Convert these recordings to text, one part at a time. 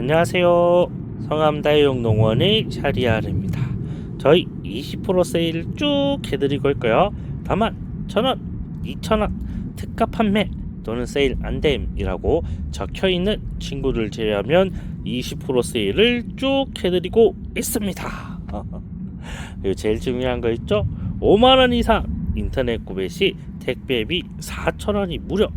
안녕하세요. 성암다육 농원의 샤리아르입니다. 저희 20% 세일 쭉 해드리고 있고요. 다만 천원, 이천원 특가 판매 또는 세일 안됨이라고 적혀 있는 친구들 제외하면 20% 세일을 쭉 해드리고 있습니다. 그리고 제일 중요한 거 있죠? 5만 원 이상 인터넷 구매 시 택배비 4천 원이 무료.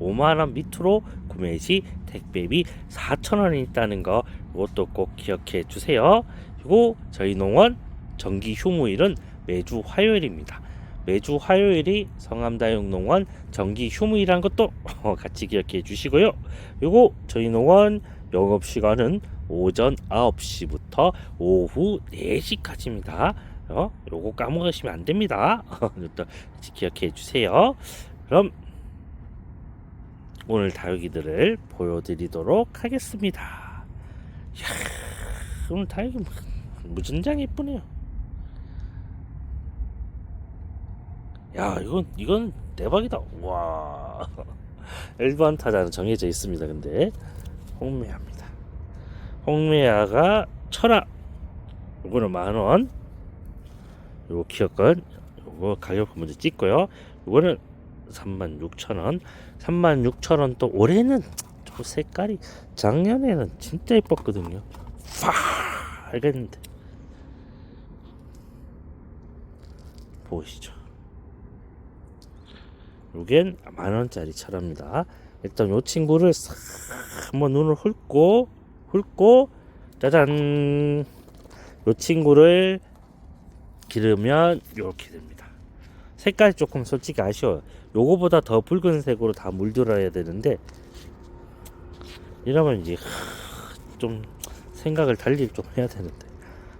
5만 원 밑으로 구매 시 택배비 4천 원이 있다는 거 이것도 꼭 기억해 주세요. 그리고 저희 농원 정기 휴무일은 매주 화요일입니다. 매주 화요일이 성암다육 농원 정기 휴무일한 것도 같이 기억해 주시고요. 그리고 저희 농원 영업 시간은 오전 9시부터 오후 4시까지입니다. 어, 요거 까먹으시면 안 됩니다. 같이 기억해 주세요. 그럼 오늘 다육이들을 보여드리도록 하겠습니다. 이야, 오늘 다육이 뭐- 무진장 예쁘네요. 야, 이건 이건 대박이다. 와, 1번 타자는 정해져 있습니다. 근데 홍매야입니다. 홍매야가 철학. 요거는 만 원. 요거 기억건. 요거 가격 먼저 찍고요. 요거는 36,000원. 36,000원 또 올해는 저 색깔이 작년에는 진짜 예뻤거든요. 파 알겠는데 보시죠. 요겐 만 원짜리 철합니다. 일단 요 친구를 싹 한번 눈을 훑고 훑고 짜잔 요 친구를 기르면 요렇게 됩니다. 색깔이 조금 솔직히 아쉬워요. 요거보다 더 붉은색으로 다 물들어야 되는데 이러면 이제 하, 좀 생각을 달리 좀 해야 되는데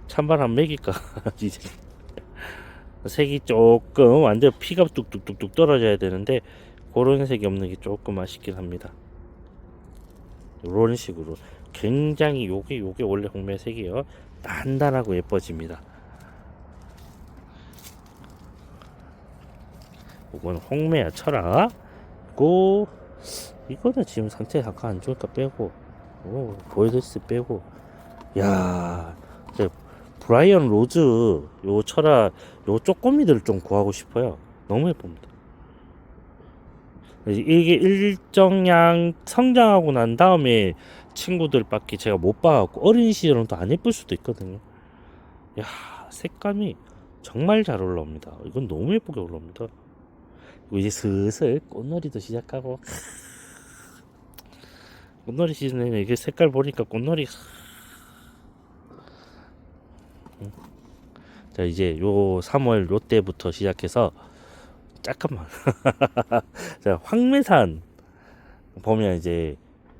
찬바람 먹일까 이제 색이 조금 완전 피가 뚝뚝뚝뚝 떨어져야 되는데 그런 색이 없는 게 조금 아쉽긴 합니다. 이런 식으로 굉장히 요게 요게 원래 홍매 색이에요. 단단하고 예뻐집니다. 이건 홍매야 철아. 고 이거는 지금 상태 잠깐 안 좋으니까 빼고 오, 보여드스 빼고. 야 이제 브라이언 로즈 요 철아 요 쪼꼬미들을 좀 구하고 싶어요. 너무 예쁩니다. 이게 일정량 성장하고 난 다음에 친구들밖에 제가 못 봐갖고 어린 시절은 또 안 예쁠 수도 있거든요. 야 색감이 정말 잘 올라옵니다. 이건 너무 예쁘게 올라옵니다 이제 슬슬 꽃놀이도 시작하고 꽃놀이 시즌에는 이게 색깔 보니까 꽃놀이 자 이제 요 3월 요 때부터 시작해서 잠깐만 자 황매산 보면 이제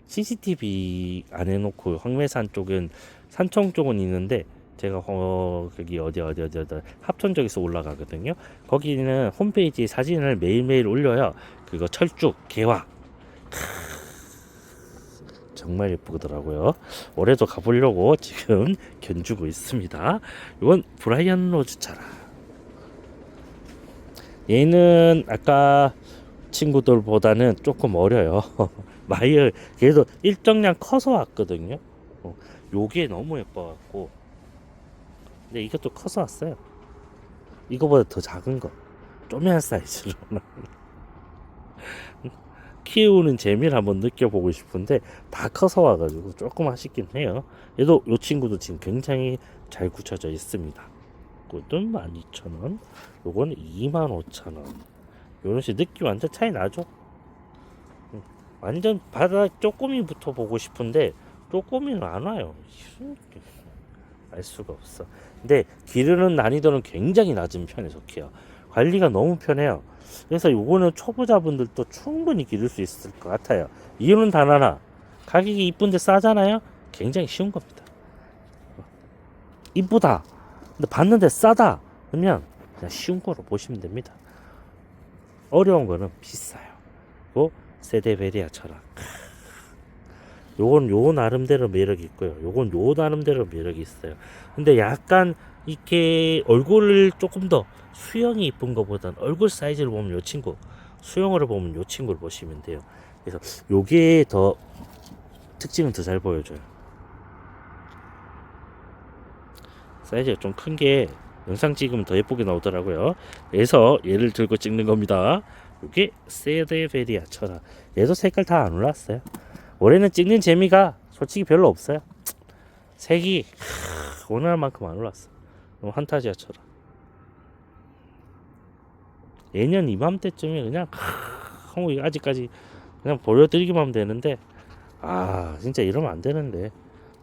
CCTV 안 해놓고 황매산 쪽은 산청 쪽은 있는데 제가 어 거기 어디 어디 어디 어디 합천 쪽에서 올라가거든요. 거기는 홈페이지에 사진을 매일매일 올려요. 그거 철쭉 개화 정말 예쁘더라고요. 올해도 가보려고 지금 견주고 있습니다. 이건 브라이언 로즈 차라. 얘는 아까 친구들보다는 조금 어려요. 마이어 그래도 일정량 커서 왔거든요. 어, 요게 너무 예뻐갖고 근데 이것도 커서 왔어요. 이거보다 더 작은 거. 쪼매한 사이즈로. 키우는 재미를 한번 느껴보고 싶은데 다 커서 와가지고 조금 아쉽긴 해요. 얘도 요 친구도 지금 굉장히 잘 굳혀져 있습니다. 이것도 12,000원. 요거는 25,000원. 요런 식 느낌 완전 차이 나죠? 음, 완전 바닥 쪼꼬미부터 보고 싶은데 쪼꼬미는 안 와요. 알 수가 없어. 근데 기르는 난이도는 굉장히 낮은 편에 속해요. 관리가 너무 편해요. 그래서 요거는 초보자분들도 충분히 기를 수 있을 것 같아요. 이유는 단 하나. 가격이 이쁜데 싸잖아요? 굉장히 쉬운 겁니다. 이쁘다. 근데 봤는데 싸다. 그러면 그냥 쉬운 거로 보시면 됩니다. 어려운 거는 비싸요. 그 세데베리아 철학. 요건 요 나름대로 매력이 있고요. 요건 요 나름대로 매력이 있어요. 근데 약간 이렇게 얼굴을 조금 더 수영이 이쁜 것보단 얼굴 사이즈를 보면 요 친구, 수영으로 보면 요 친구를 보시면 돼요. 그래서 요게 더 특징은 더 잘 보여줘요. 사이즈가 좀 큰 게 영상 찍으면 더 예쁘게 나오더라고요. 그래서 얘를 들고 찍는 겁니다. 이게 세데베리아 천하. 얘도 색깔 다 안 올랐어요. 올해는 찍는 재미가 솔직히 별로 없어요. 색이 하, 오늘 만큼 안 올랐어. 너무 한타지아 철아. 예년 이맘때쯤에 그냥 하, 뭐 아직까지 그냥 보여드리기만 하면 되는데 아 진짜 이러면 안 되는데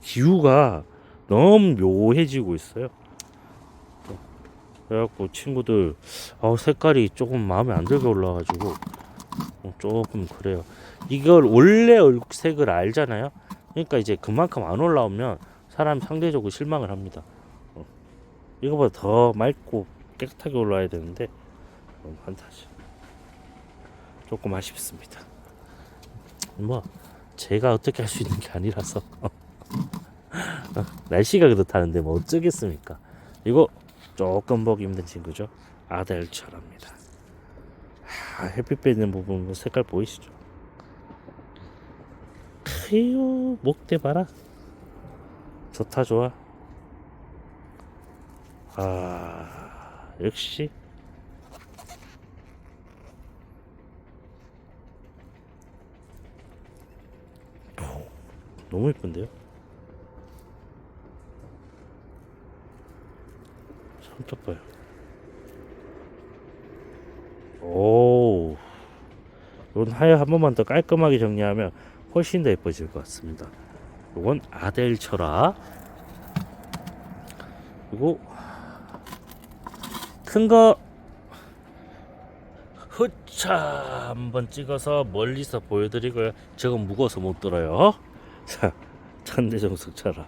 기후가 너무 묘해지고 있어요. 그래갖고 친구들 어, 색깔이 조금 마음에 안 들게 올라가지고 어, 조금 그래요. 이걸 원래 얼굴색을 알잖아요. 그러니까 이제 그만큼 안 올라오면 사람 상대적으로 실망을 합니다. 어. 이거보다 더 맑고 깨끗하게 올라와야 되는데 너무 한타지. 조금 아쉽습니다. 뭐 제가 어떻게 할 수 있는 게 아니라서 어, 날씨가 그렇다는데 뭐 어쩌겠습니까? 이거 조금 보기 힘든 친구죠. 아델처랍니다. 아, 햇빛 빼는 부분 뭐 색깔 보이시죠? 크요 목대 봐라. 좋다 좋아. 아 역시 너무 예쁜데요? 손톱 봐요. 오, 이건 하여 한 번만 더 깔끔하게 정리하면 훨씬 더 예뻐질 것 같습니다. 이건 아델 철아. 그리고 큰거 후차 한번 찍어서 멀리서 보여드리고요. 저건 무거워서 못 들어요. 자, 천대정석 철아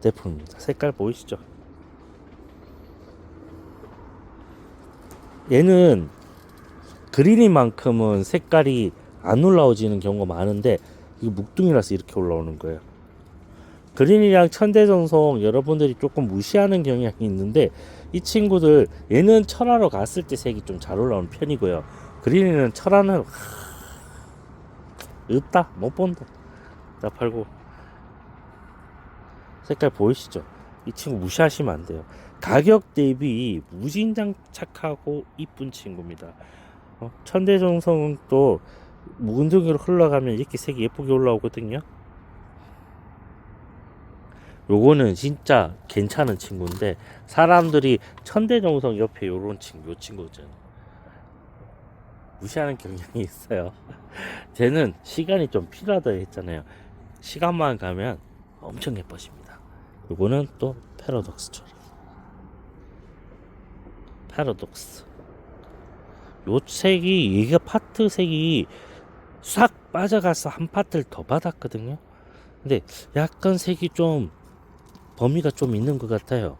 제품입니다. 색깔 보이시죠? 얘는 그린이만큼은 색깔이 안 올라오지는 경우가 많은데 이게 묵둥이라서 이렇게 올라오는 거예요. 그린이랑 천대정성 여러분들이 조금 무시하는 경향이 있는데 이 친구들 얘는 철화로 갔을 때 색이 좀 잘 올라오는 편이고요. 그린이는 철화는 하... 없다 못 본다. 나 팔고 색깔 보이시죠? 이 친구 무시하시면 안 돼요. 가격 대비 무진장 착하고 이쁜 친구입니다. 어, 천대정성은 또 묵은둥이로 흘러가면 이렇게 색이 예쁘게 올라오거든요. 요거는 진짜 괜찮은 친구인데 사람들이 천대정성 옆에 요런 친구 요 친구 있잖아요. 무시하는 경향이 있어요. 쟤는 시간이 좀 필요하다 했잖아요. 시간만 가면 엄청 예뻐집니다. 요거는 또 패러독스처럼. 패러독스. 요 색이 얘가 파트 색이 싹 빠져가서 한 파트를 더 받았거든요. 근데 약간 색이 좀 범위가 좀 있는 것 같아요.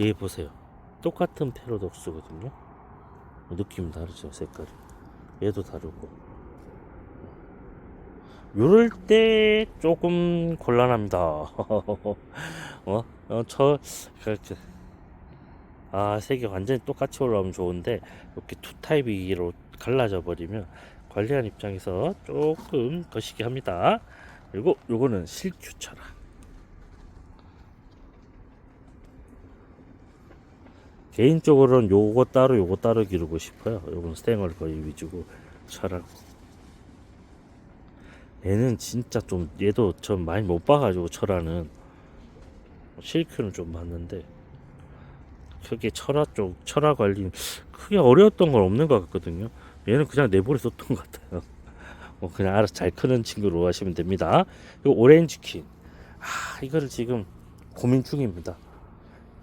얘 보세요. 똑같은 패러독스거든요. 느낌 다르죠 색깔이. 얘도 다르고. 요럴 때 조금 곤란합니다. 어, 어, 저, 그렇게. 아, 색이 완전히 똑같이 올라오면 좋은데, 이렇게 투 타입이로 갈라져 버리면 관리한 입장에서 조금 거시기 합니다. 그리고 요거는 실큐처라. 개인적으로는 요거 따로 요거 따로 기르고 싶어요. 요건 스탱을 거의 위주고 철하고. 얘는 진짜 좀 얘도 전 많이 못 봐가지고 철화는 실큐는 좀 봤는데 크게 철화 쪽 철화 관리 크게 어려웠던 건 없는 것 같거든요. 얘는 그냥 내버려 뒀던 것 같아요. 뭐 그냥 알아서 잘 크는 친구로 하시면 됩니다. 그리고 오렌지 퀸. 아 이거를 지금 고민 중입니다.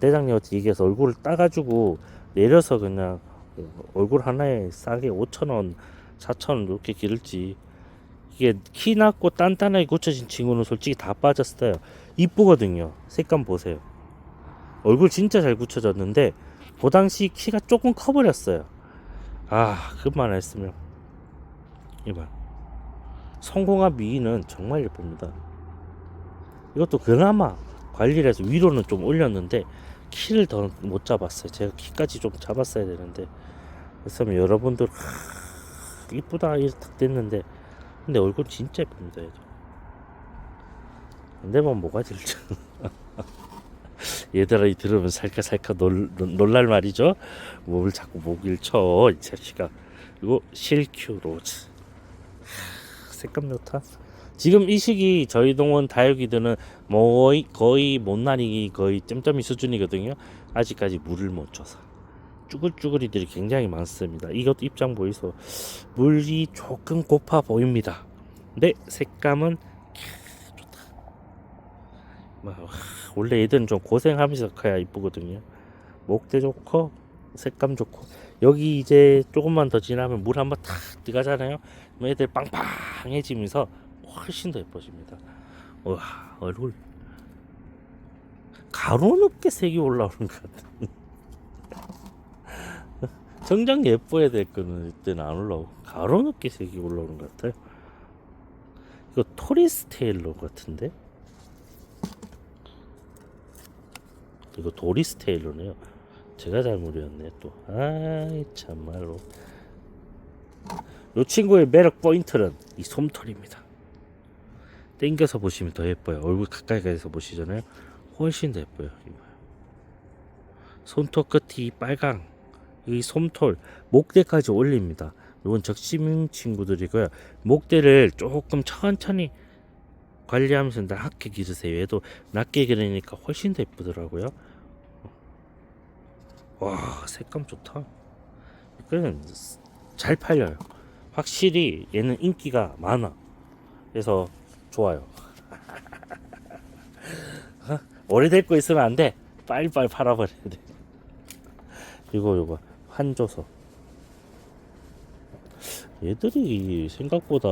대장님한테 얘기해서 얼굴을 따가지고 내려서 그냥 얼굴 하나에 싸게 5천 원, 4천 원 이렇게 기를지 이게 키 낮고 단단하게 고쳐진 친구는 솔직히 다 빠졌어요. 이쁘거든요. 색감 보세요. 얼굴 진짜 잘 굳혀졌는데 그 당시 키가 조금 커버렸어요. 아 그만 했으면 이봐 성공한 미인은 정말 예쁩니다. 이것도 그나마 관리를 해서 위로는 좀 올렸는데 키를 더 못 잡았어요. 제가 키까지 좀 잡았어야 되는데 그래서 여러분들 하, 이쁘다 이렇게 딱 됐는데 근데 얼굴 진짜 예쁩니다. 얘도. 근데 뭐 뭐가 질지 얘들아 이 들으면 살까살까 놀, 놀랄 말이죠. 뭘 자꾸 목일 쳐, 이 자식아. 그리고 실큐 로즈. 하, 색감 좋다. 지금 이 시기 저희 동원 다육이들은 뭐 거의 거의 못난이 거의 점점이 수준이거든요. 아직까지 물을 못 줘서 쭈글쭈글이들이 굉장히 많습니다. 이것도 입장 보이소. 물이 조금 고파 보입니다. 근데 색감은 원래 얘들은 좀 고생하면서 커야 이쁘거든요. 목대 좋고 색감 좋고 여기 이제 조금만 더 지나면 물 한번 탁 들어가잖아요. 애들 빵빵해지면서 훨씬 더 예뻐집니다. 와 얼굴 가로 높게 색이 올라오는 것 같아. 정작 예뻐야 될 거는 이때는 안 올라오고 가로 높게 색이 올라오는 것 같아요. 이거 토리스 테일러 같은데? 이거 도리스 테일러네요. 제가 잘못이었네 또. 아이 참말로. 이 친구의 매력 포인트는 이 솜털입니다. 땡겨서 보시면 더 예뻐요. 얼굴 가까이 가서 보시잖아요. 훨씬 더 예뻐요. 손톱 끝이 빨강. 이 솜털 목대까지 올립니다. 이건 적심 친구들이고요. 목대를 조금 천천히 관리하면서 낮게 기르세요. 얘도 낮게 기르니까 훨씬 더 예쁘더라고요. 와 색감 좋다. 이거는 잘 팔려요. 확실히 얘는 인기가 많아. 그래서 좋아요. 어? 오래될 거 있으면 안 돼. 빨리빨리 팔아버려야 돼. 이거 이거 한조서. 얘들이 생각보다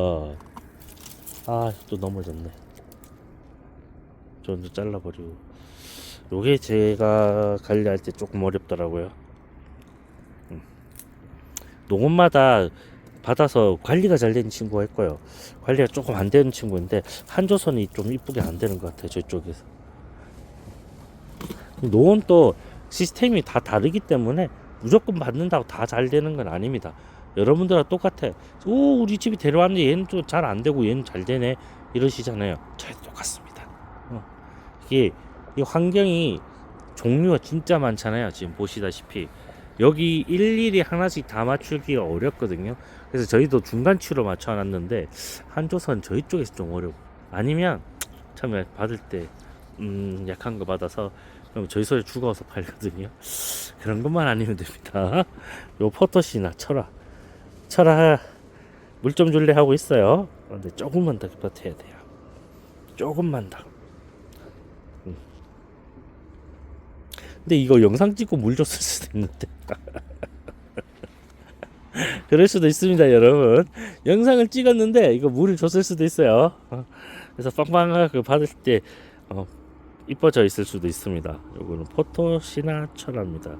아 또 넘어졌네. 좀더 잘라버리고. 요게 제가 관리할 때 조금 어렵더라고요. 음. 농원마다 받아서 관리가 잘 되는 친구가 있고요. 관리가 조금 안 되는 친구인데 한조선이 좀 이쁘게 안 되는 것 같아요. 저쪽에서. 농원 또 시스템이 다 다르기 때문에 무조건 받는다고 다 잘 되는 건 아닙니다. 여러분들과 똑같아. 오, 우리 집이 데려왔는데 얘는 또 잘 안 되고 얘는 잘 되네. 이러시잖아요. 저희도 똑같습니다. 어. 이게 이 환경이 종류가 진짜 많잖아요. 지금 보시다시피 여기 일일이 하나씩 다 맞추기가 어렵거든요. 그래서 저희도 중간치로 맞춰놨는데 한조선 저희 쪽에서 좀 어려워. 아니면 처음에 받을 때 음, 약한 거 받아서 그럼 저희 소에 죽어서 팔거든요. 그런 것만 아니면 됩니다. 요 포토시나 철화, 철화 물 좀 줄래 하고 있어요. 근데 조금만 더 버텨야 돼요. 조금만 더. 근데 이거 영상 찍고 물 줬을 수도 있는데. 그럴 수도 있습니다, 여러분. 영상을 찍었는데 이거 물을 줬을 수도 있어요. 어, 그래서 빵빵하게 받을 때 어, 이뻐져 있을 수도 있습니다. 요거는 포토시나 철화입니다.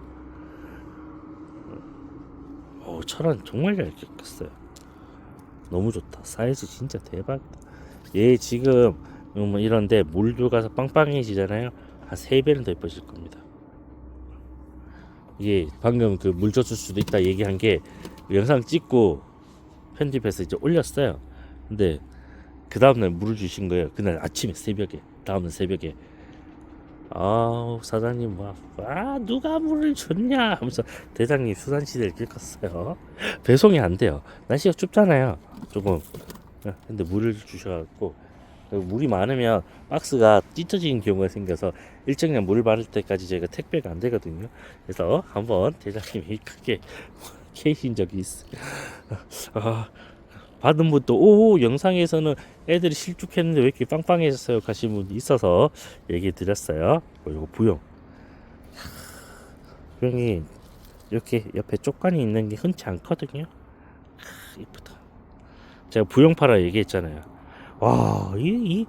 오, 철화는 정말 잘 꼈어요. 너무 좋다. 사이즈 진짜 대박이다. 얘 지금 뭐 이런데 물 들어가서 빵빵해지잖아요. 한세 배는 더 예뻐질 겁니다. 이게 방금 그물 줬을 수도 있다 얘기한 게 영상 찍고 편집해서 이제 올렸어요. 근데 그 다음날 물을 주신 거예요. 그날 아침에 새벽에 다음날 새벽에 아우 사장님 막 아, 누가 물을 줬냐 하면서 대장님 수산시대를 긁었어요. 배송이 안 돼요. 날씨가 춥잖아요. 조금 근데 물을 주셔갖고 물이 많으면 박스가 찢어지는 경우가 생겨서 일정량 물 받을 때까지 저희가 택배가 안 되거든요. 그래서 한번 대장님이 크게 케이신 적이 있어요. 아, 받은 분도 오 영상에서는 애들이 실축했는데 왜 이렇게 빵빵해졌어요 하신 분이 있어서 얘기 드렸어요. 그리고 부용. 부용이 이렇게 옆에 쪽간이 있는 게 흔치 않거든요. 크, 이쁘다. 제가 부용파라 얘기했잖아요. 와, 이, 이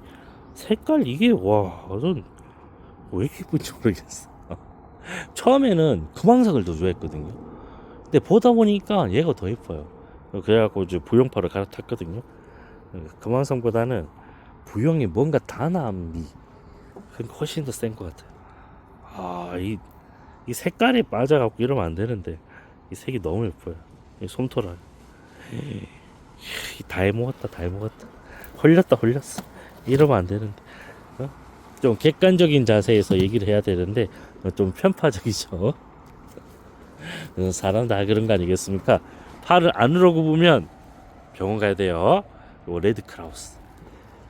색깔 이게 와, 전왜 이렇게 이쁜지 모르겠어. 처음에는 금황색을 더 좋아했거든요. 근데 보다 보니까 얘가 더 예뻐요. 그래갖고 이제 부용파를 갈아탔거든요. 금황성보다는 부용이 뭔가 단아함이 훨씬 더 센 것 같아요. 아, 이, 이 색깔에 빠져갖고 이러면 안 되는데 이 색이 너무 예뻐요. 이 솜토라. 다 해먹었다, 다 해먹었다. 홀렸다, 홀렸어. 이러면 안 되는데. 어? 좀 객관적인 자세에서 얘기를 해야 되는데 좀 편파적이죠. 어, 사람 다 그런 거 아니겠습니까? 팔을 안으로 굽으면 병원 가야 돼요. 요 레드 크라우스.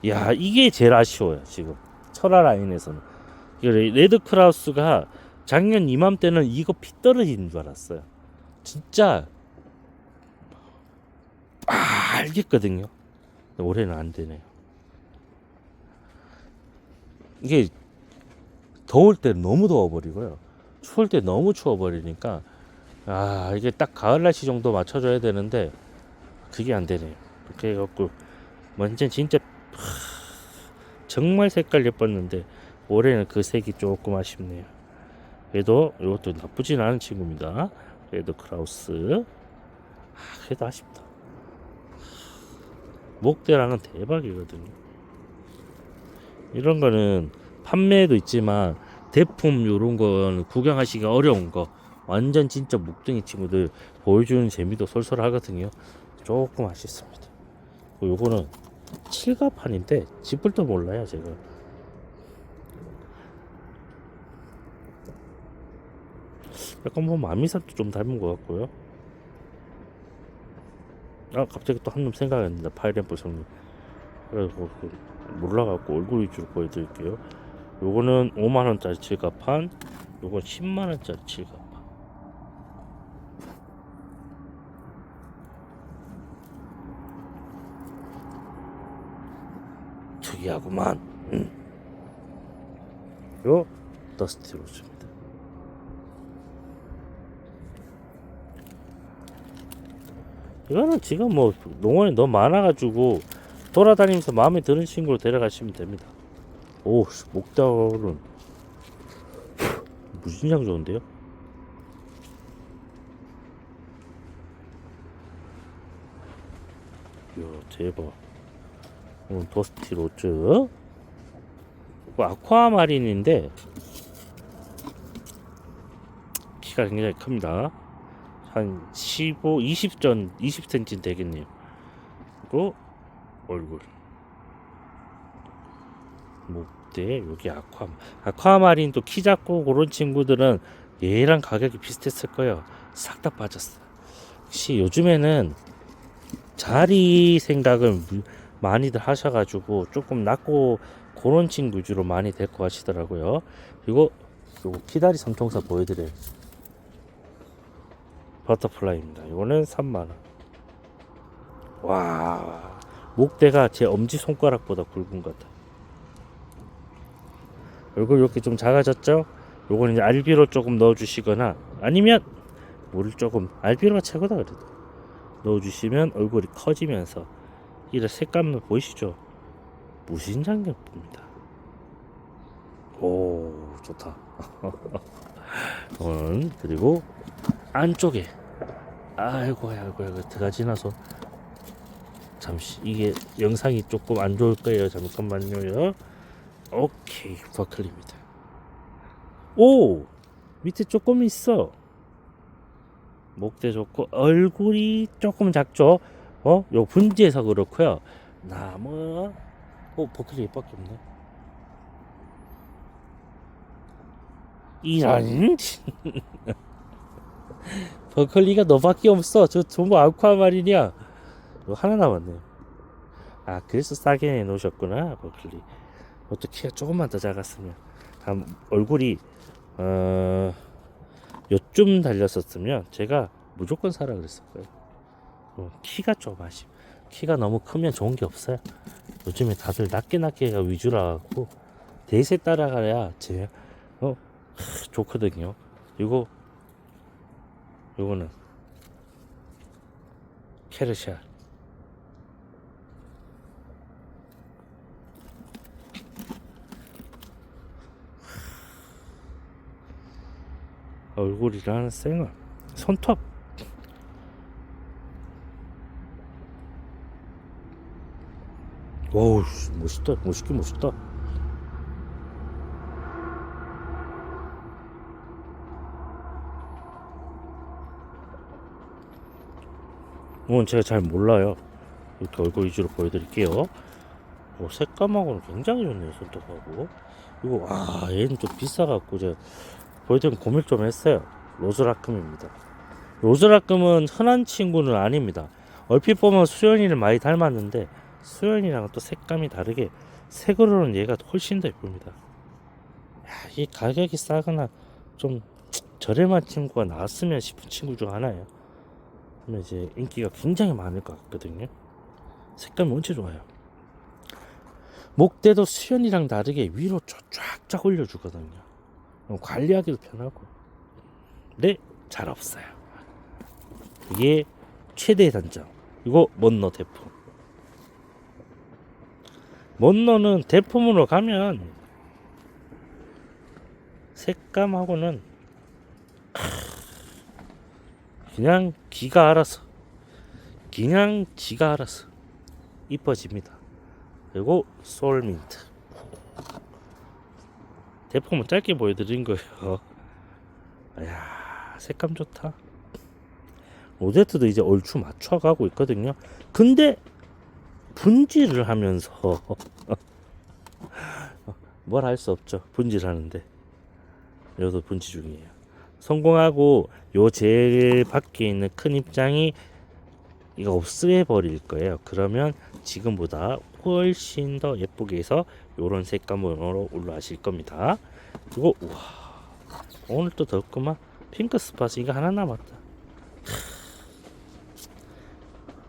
야 이게 제일 아쉬워요 지금 철화 라인에서는. 레드 크라우스가 작년 이맘때는 이거 피 떨어지는 줄 알았어요. 진짜 알겠거든요. 올해는 안 되네요. 이게 더울 때 너무 더워버리고요. 추울 때 너무 추워버리니까 아 이게 딱 가을 날씨 정도 맞춰줘야 되는데 그게 안 되네요. 그렇게 해갖고 완전 진짜 하, 정말 색깔 예뻤는데 올해는 그 색이 조금 아쉽네요. 그래도 이것도 나쁘진 않은 친구입니다. 레드 크라우스. 아, 그래도 아쉽다. 목대랑은 대박이거든요. 이런 거는 판매도 있지만 대품 요런 거는 구경하시기가 어려운 거 완전 진짜 묵둥이 친구들 보여주는 재미도 솔솔하거든요. 조금 아쉽습니다. 요거는 칠갑판인데 지뿔도 몰라요 제가. 약간 뭐 마미산도 좀 닮은 것 같고요. 아 갑자기 또 한 놈 생각났는데 파이렌플 성님. 그래서 그 몰라갖고 얼굴 위주로 보여드릴게요. 요거는 5만 원짜리 칠갑판, 요건 10만 원짜리 칠갑판. 특이하구만. 음. 요 더스티 로즈입니다. 이거는 지금 뭐 농원이 너무 많아가지고 돌아다니면서 마음에 드는 친구로 데려가시면 됩니다. 오, 씨, 목다울은 무진장 좋은데요? 이야, 대박. 오늘 도스티 로즈. 아쿠아마린인데 키가 굉장히 큽니다. 한 15, 20전, 20cm 되겠네요. 그리고 얼굴. 목대, 여기 아쿠아, 아쿠아마린 또 키 작고 그런 친구들은 얘랑 가격이 비슷했을 거예요. 싹 다 빠졌어. 혹시 요즘에는 자리 생각을 무- 많이들 하셔가지고 조금 낮고 그런 친구 위주로 많이 될 것 같시더라고요. 그리고 요거 키다리 삼총사 보여드려요. 버터플라이입니다. 이거는 3만 원. 와, 목대가 제 엄지 손가락보다 굵은 것 같아. 얼굴 이렇게 좀 작아졌죠? 요거는 이제 알비로 조금 넣어주시거나 아니면 물을 조금 알비로가 최고다 그래도 넣어주시면 얼굴이 커지면서 이런 색감을 보이시죠? 무신장 예쁩니다. 오 좋다. 음, 그리고 안쪽에. 아이고 아이고 아이고 들어가지 나서. 잠시 이게 영상이 조금 안 좋을 거예요. 잠깐만요. 오케이 버클입니다. 오! 밑에 조금 있어. 목대 좋고 얼굴이 조금 작죠? 어 요 분지에서 그렇고요. 나무. 오 버클이 얘밖에 없네. 이런 버클리가 너밖에 없어. 저 전부 아쿠아마린이야. 이거 하나 남았네. 아, 그래서 싸게 놓으셨구나, 버클리. 어떻게 키가 조금만 더 작았으면. 다음 얼굴이 어 요쯤 달렸었으면 제가 무조건 사라 그랬을 거예요. 어, 키가 좀 아쉽. 키가 너무 크면 좋은 게 없어요. 요즘에 다들 낮게 낮게가 위주라 갖고 대세 따라가야 제 어, 하, 좋거든요. 이거 요거는 캐르샤 얼굴이랑 생얼. 손톱. 씨, 멋있다 멋있긴 멋있다 이건 제가 잘 몰라요. 이렇게 얼굴 위주로 보여드릴게요. 오, 색감하고는 굉장히 좋네요 손톱하고. 이거 아 얘는 좀 비싸갖고 제가 보여드린 고민 좀 했어요. 로즈라큼입니다. 로즈라큼은 흔한 친구는 아닙니다. 얼핏 보면 수연이를 많이 닮았는데 수연이랑 또 색감이 다르게 색으로는 얘가 훨씬 더 예쁩니다. 야, 이 가격이 싸거나 좀 저렴한 친구가 나왔으면 싶은 친구 중 하나예요 그러면 이제 인기가 굉장히 많을 것 같거든요 색감이 엄청 좋아요 목대도 수연이랑 다르게 위로 쫙쫙 올려주거든요. 관리하기도 편하고. 근데 잘 없어요. 이게 최대의 단점. 이거 먼너 대품. 먼너는 대품으로 가면 색감하고는 그냥 기가 알아서 그냥 지가 알아서 이뻐집니다. 그리고 솔민트. 대포만 짧게 보여드린 거예요. 야 색감 좋다. 로제트도 이제 얼추 맞춰가고 있거든요. 근데 분질을 하면서 뭘 할 수 없죠. 분질하는데. 여기도 분질 중이에요 성공하고 요 제일 밖에 있는 큰 입장이 이거 없애버릴 거예요. 그러면 지금보다 훨씬 더 예쁘게 해서 요런 색감으로 올라가실 겁니다. 그리고 우와 오늘 또 덥구만. 핑크 스팟 이거 하나 남았다.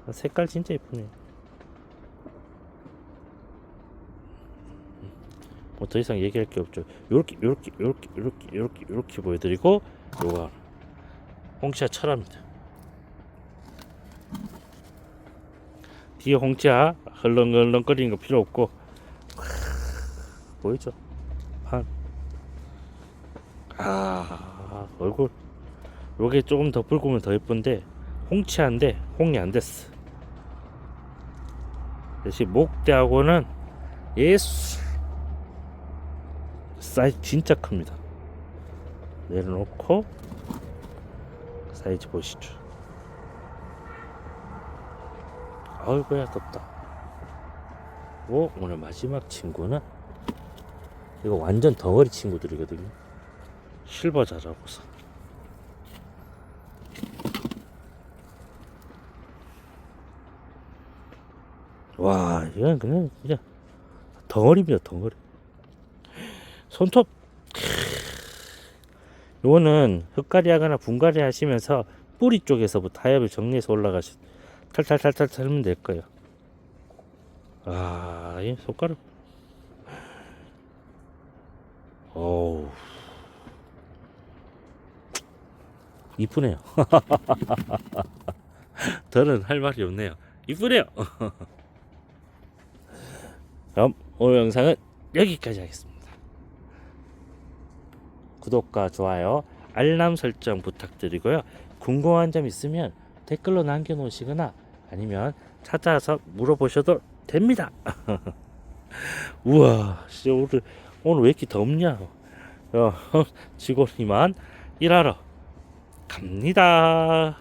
크. 색깔 진짜 예쁘네. 뭐더 이상 얘기할 게 없죠. 요렇게 요렇게 요렇게 요렇게 요렇게 요렇게 보여드리고 요거 홍치아 철합니다 뒤에 홍치아 흘렁흘렁거리는 거 필요 없고 보이죠? 판. 아 얼굴 요게 조금 더 붉으면 더 예쁜데 홍치한데 홍이 안 됐어. 대신 목대하고는 예술 사이즈 진짜 큽니다. 내려놓고 사이즈 보시죠. 아이고야 덥다. 오 오늘 마지막 친구는 이거 완전 덩어리 친구들이거든요. 실버 자라고서. 와 이건 그냥 그냥 덩어리입니다 덩어리. 손톱. 요거는 흙가리 하거나 분갈이 하시면서 뿌리 쪽에서부터 하엽을 정리해서 올라가시 탈탈탈탈 털면 될 거예요. 아, 이 손가락. 어우. 이쁘네요. 더는 할 말이 없네요. 이쁘네요. 그럼 오늘 영상은 여기까지 하겠습니다. 구독과 좋아요, 알람 설정 부탁드리고요. 궁금한 점 있으면 댓글로 남겨놓으시거나 아니면 찾아서 물어보셔도 됩니다. 우와, 진짜 오늘 오늘 왜 이렇게 덥냐? 어, 직원 이만 일하러 갑니다.